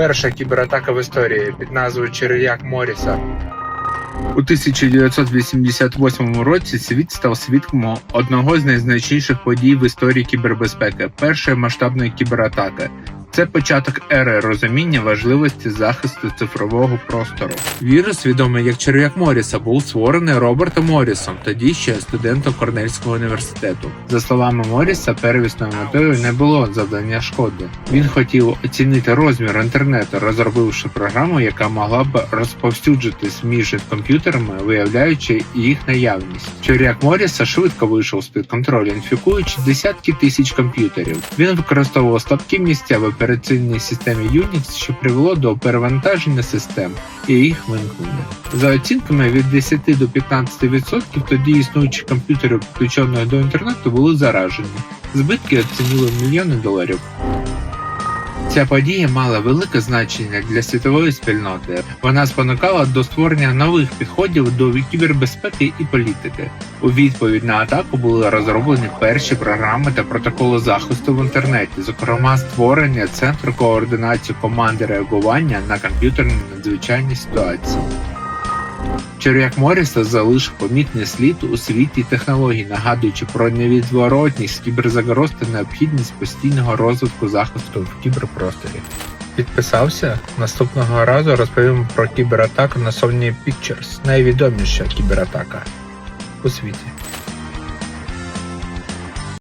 Перша кібератака в історії під назвою Черв'як Моріса. У 1988 році світ став свідком одного з найзначніших подій в історії кібербезпеки першої масштабної кібератаки. Це початок ери розуміння важливості захисту цифрового простору. Вірус, відомий як черв'як Моріса, був створений Робертом Морісом, тоді ще студентом Корнельського університету. За словами Моріса, первісною метою не було завдання шкоди. Він хотів оцінити розмір інтернету, розробивши програму, яка могла б розповсюджитись між комп'ютерами, виявляючи їх наявність. Черв'як Моріса швидко вийшов з під контролю, інфікуючи десятки тисяч комп'ютерів. Він використовував слабкі місця в операційній системі Unix, що привело до перевантаження систем і їх вимкнення. За оцінками від 10 до 15% тоді існуючі комп'ютери, підключених до інтернету, були заражені. Збитки оцінили в мільйони доларів. Ця подія мала велике значення для світової спільноти. Вона спонукала до створення нових підходів до кібербезпеки і політики. У відповідь на атаку були розроблені перші програми та протоколи захисту в інтернеті, зокрема створення центру координації команди реагування на комп'ютерні надзвичайні ситуації. Черв'як Моріса залишив помітний слід у світі технологій, нагадуючи про невідворотність кіберзагроз та необхідність постійного розвитку захисту в кіберпросторі. Підписався? Наступного разу розповім про кібератаку на Sony Pictures, найвідоміша кібератака у світі.